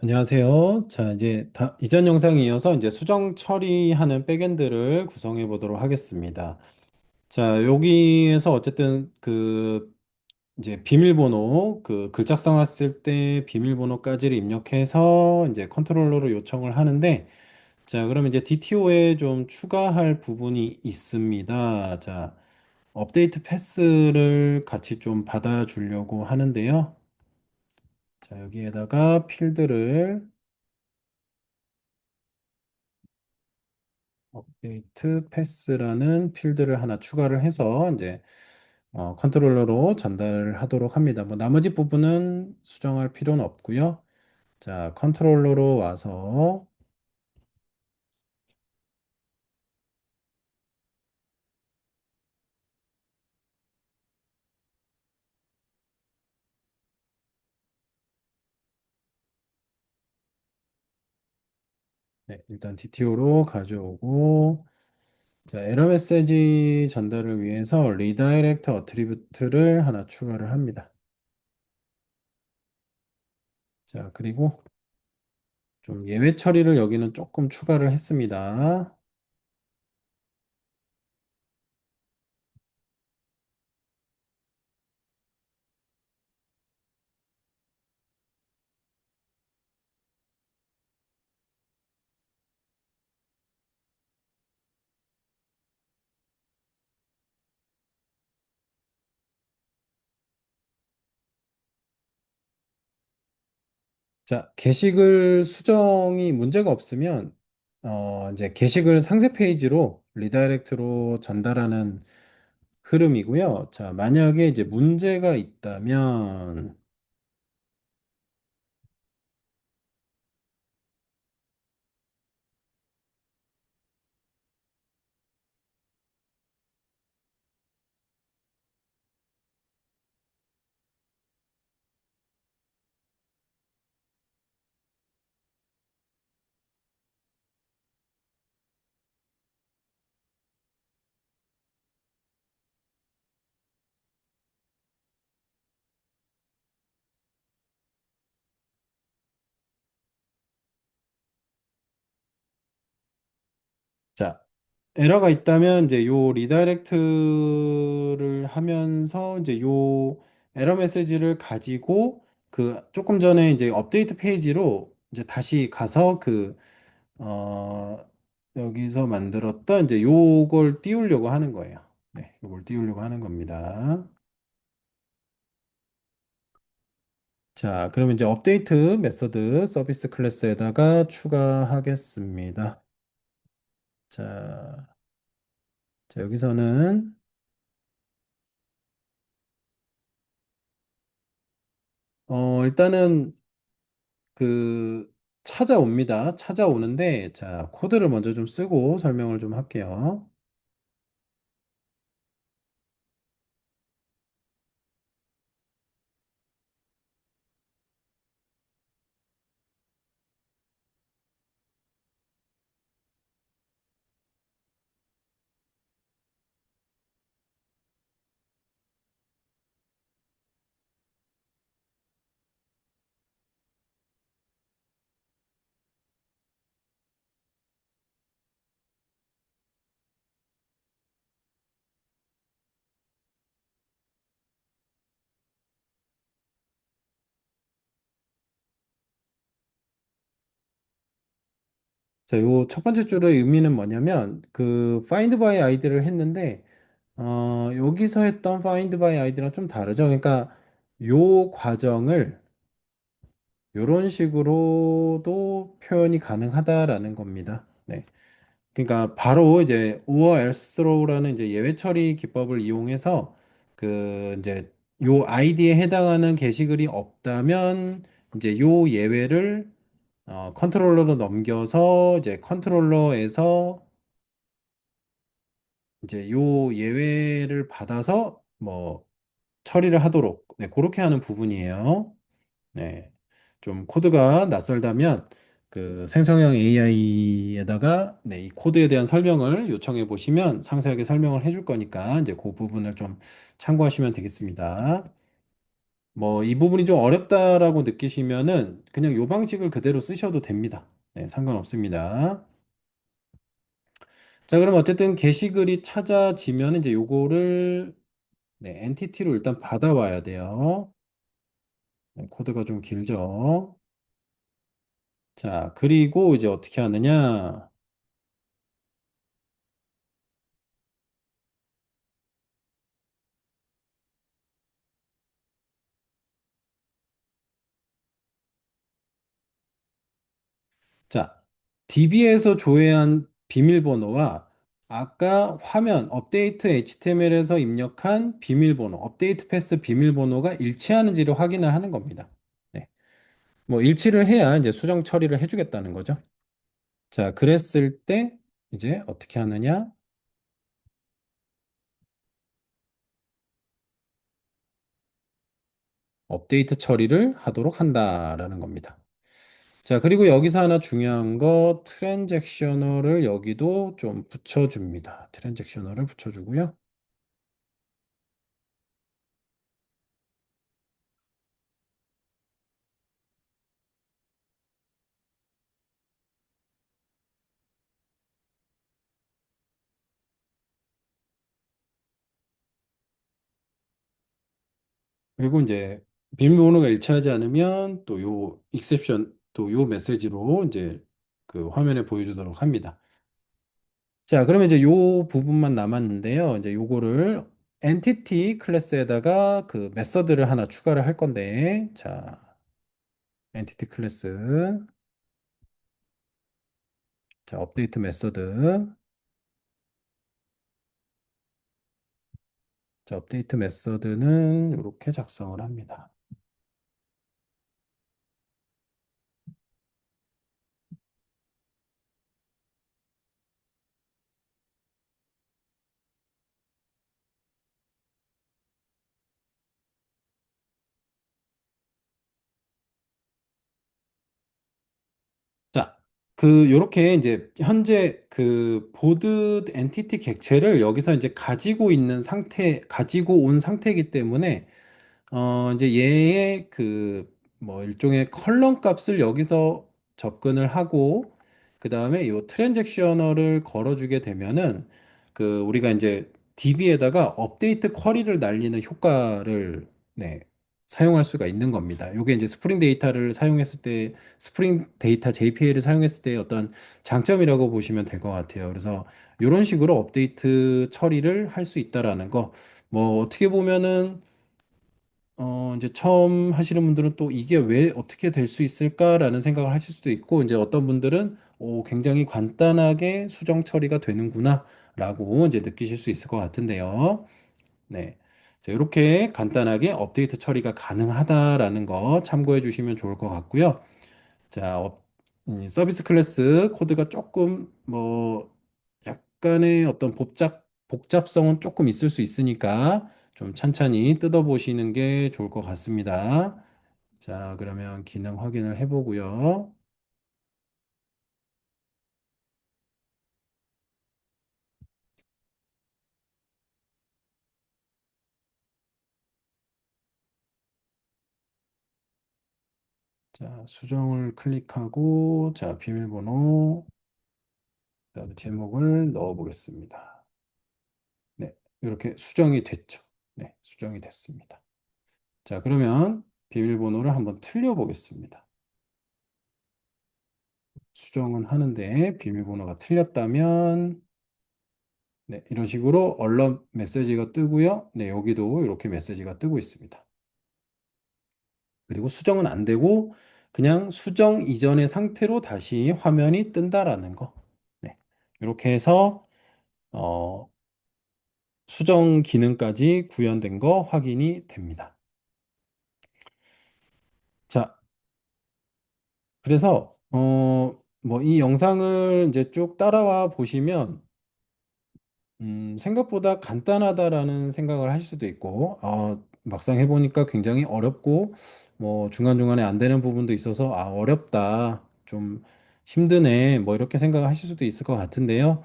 안녕하세요. 자, 이제 다, 이전 영상에 이어서 이제 수정 처리하는 백엔드를 구성해 보도록 하겠습니다. 자, 여기에서 어쨌든 그 이제 비밀번호, 그 글작성 왔을 때 비밀번호까지를 입력해서 이제 컨트롤러로 요청을 하는데 자, 그러면 이제 DTO에 좀 추가할 부분이 있습니다. 자, 업데이트 패스를 같이 좀 받아 주려고 하는데요. 자, 여기에다가 필드를 업데이트 패스라는 필드를 하나 추가를 해서 이제 어, 컨트롤러로 전달을 하도록 합니다. 뭐 나머지 부분은 수정할 필요는 없고요. 자, 컨트롤러로 와서 네, 일단 DTO로 가져오고 자, 에러 메시지 전달을 위해서 리다이렉트 어트리뷰트를 하나 추가를 합니다. 자, 그리고 좀 예외 처리를 여기는 조금 추가를 했습니다. 자, 게시글 수정이 문제가 없으면 어, 이제 게시글 상세 페이지로 리다이렉트로 전달하는 흐름이고요. 자, 만약에 이제 문제가 있다면 자, 에러가 있다면 이제 요 리다이렉트를 하면서 이제 요 에러 메시지를 가지고 그 조금 전에 이제 업데이트 페이지로 이제 다시 가서 그 어, 여기서 만들었던 이제 요걸 띄우려고 하는 거예요. 네, 요걸 띄우려고 하는 겁니다. 자, 그러면 이제 업데이트 메서드 서비스 클래스에다가 추가하겠습니다. 자, 자, 여기서는 어, 일단은 그 찾아옵니다. 찾아오는데 자, 코드를 먼저 좀 쓰고 설명을 좀 할게요. 자, 요 첫 번째 줄의 의미는 뭐냐면 그 find by id를 했는데 어, 여기서 했던 find by id랑 좀 다르죠. 그러니까 요 과정을 요런 식으로도 표현이 가능하다라는 겁니다. 네. 그러니까 바로 이제 or else throw라는 이제 예외 처리 기법을 이용해서 그 이제 요 아이디에 해당하는 게시글이 없다면 이제 요 예외를 어, 컨트롤러로 넘겨서 이제 컨트롤러에서 이제 요 예외를 받아서 뭐 처리를 하도록 네, 그렇게 하는 부분이에요. 네. 좀 코드가 낯설다면 그 생성형 AI에다가 네, 이 코드에 대한 설명을 요청해 보시면 상세하게 설명을 해줄 거니까 이제 그 부분을 좀 참고하시면 되겠습니다. 뭐 이 부분이 좀 어렵다라고 느끼시면은 그냥 요 방식을 그대로 쓰셔도 됩니다. 네, 상관없습니다. 자, 그럼 어쨌든 게시글이 찾아지면 이제 요거를 네, 엔티티로 일단 받아와야 돼요. 네, 코드가 좀 길죠. 자, 그리고 이제 어떻게 하느냐? 자, DB에서 조회한 비밀번호와 아까 화면 업데이트 HTML에서 입력한 비밀번호, 업데이트 패스 비밀번호가 일치하는지를 확인을 하는 겁니다. 네. 뭐 일치를 해야 이제 수정 처리를 해주겠다는 거죠. 자, 그랬을 때 이제 어떻게 하느냐? 업데이트 처리를 하도록 한다라는 겁니다. 자, 그리고 여기서 하나 중요한 거 트랜잭셔널을 여기도 좀 붙여줍니다. 트랜잭셔널을 붙여주고요. 그리고 이제 비밀번호가 일치하지 않으면 또 요 익셉션 또 요 메시지로 이제 그 화면에 보여주도록 합니다. 자, 그러면 이제 요 부분만 남았는데요. 이제 요거를 엔티티 클래스에다가 그 메서드를 하나 추가를 할 건데, 자, 엔티티 클래스, 자, 업데이트 메서드, 자, 업데이트 메서드는 이렇게 작성을 합니다. 자, 그 요렇게 이제 현재 그 보드 엔티티 객체를 여기서 이제 가지고 있는 상태, 가지고 온 상태이기 때문에 어 이제 얘의 그 뭐 일종의 컬럼 값을 여기서 접근을 하고 그 다음에 요 트랜잭셔널을 걸어 주게 되면은 그 우리가 이제 DB에다가 업데이트 쿼리를 날리는 효과를 네, 사용할 수가 있는 겁니다. 요게 이제 스프링 데이터를 사용했을 때 스프링 데이터 JPA를 사용했을 때 어떤 장점이라고 보시면 될 것 같아요. 그래서 이런 식으로 업데이트 처리를 할 수 있다라는 거. 뭐 어떻게 보면은 어 이제 처음 하시는 분들은 또 이게 왜 어떻게 될 수 있을까라는 생각을 하실 수도 있고 이제 어떤 분들은 오, 굉장히 간단하게 수정 처리가 되는구나라고 이제 느끼실 수 있을 것 같은데요. 네. 자, 이렇게 간단하게 업데이트 처리가 가능하다라는 거 참고해 주시면 좋을 것 같고요. 자, 업- 음, 서비스 클래스 코드가 조금 뭐 약간의 어떤 복잡, 복잡성은 조금 있을 수 있으니까 좀 찬찬히 뜯어보시는 게 좋을 것 같습니다. 자, 그러면 기능 확인을 해보고요. 자, 수정을 클릭하고, 자, 비밀번호, 그다음에 제목을 넣어 보겠습니다. 네, 이렇게 수정이 됐죠. 네, 수정이 됐습니다. 자, 그러면 비밀번호를 한번 틀려 보겠습니다. 수정은 하는데 비밀번호가 틀렸다면 네, 이런 식으로 얼런 메시지가 뜨고요. 네, 여기도 이렇게 메시지가 뜨고 있습니다. 그리고 수정은 안 되고 그냥 수정 이전의 상태로 다시 화면이 뜬다라는 거. 네, 이렇게 해서 어, 수정 기능까지 구현된 거 확인이 됩니다. 자, 그래서 어, 뭐 이 영상을 이제 쭉 따라와 보시면 음, 생각보다 간단하다라는 생각을 하실 수도 있고, 어, 막상 해보니까 굉장히 어렵고, 뭐, 중간중간에 안 되는 부분도 있어서, 아, 어렵다. 좀 힘드네. 뭐, 이렇게 생각을 하실 수도 있을 것 같은데요.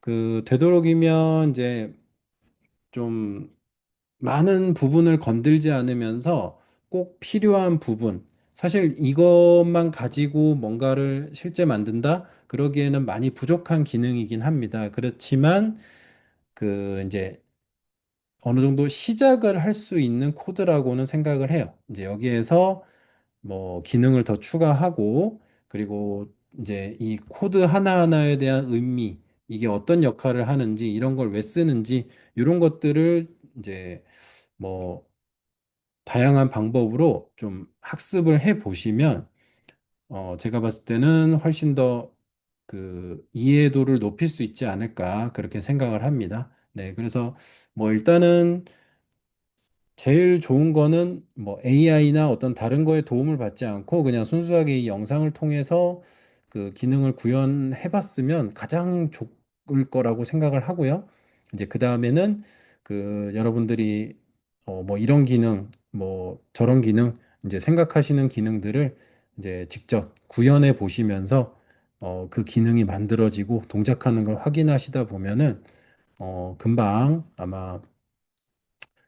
그, 되도록이면 이제 좀 많은 부분을 건들지 않으면서 꼭 필요한 부분. 사실 이것만 가지고 뭔가를 실제 만든다? 그러기에는 많이 부족한 기능이긴 합니다. 그렇지만 그 이제 어느 정도 시작을 할 수 있는 코드라고는 생각을 해요. 이제 여기에서 뭐 기능을 더 추가하고 그리고 이제 이 코드 하나하나에 대한 의미, 이게 어떤 역할을 하는지 이런 걸 왜 쓰는지 이런 것들을 이제 뭐 다양한 방법으로 좀 학습을 해 보시면 어 제가 봤을 때는 훨씬 더 그 이해도를 높일 수 있지 않을까 그렇게 생각을 합니다. 네, 그래서 뭐 일단은 제일 좋은 거는 뭐 AI나 어떤 다른 거에 도움을 받지 않고 그냥 순수하게 이 영상을 통해서 그 기능을 구현해 봤으면 가장 좋을 거라고 생각을 하고요. 이제 그 다음에는 그 여러분들이 어 뭐 이런 기능, 뭐 저런 기능 이제 생각하시는 기능들을 이제 직접 구현해 보시면서 어 그 기능이 만들어지고 동작하는 걸 확인하시다 보면은 어 금방 아마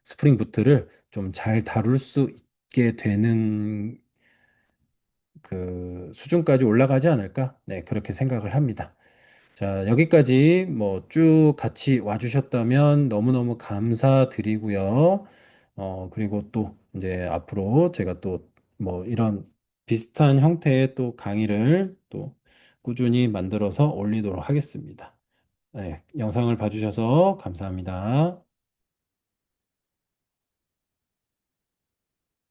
스프링 부트를 좀 잘 다룰 수 있게 되는 그 수준까지 올라가지 않을까? 네, 그렇게 생각을 합니다. 자, 여기까지 뭐 쭉 같이 와주셨다면 너무너무 감사드리고요. 어, 그리고 또 이제 앞으로 제가 또 뭐 이런 비슷한 형태의 또 강의를 또 꾸준히 만들어서 올리도록 하겠습니다. 네, 영상을 봐주셔서 감사합니다.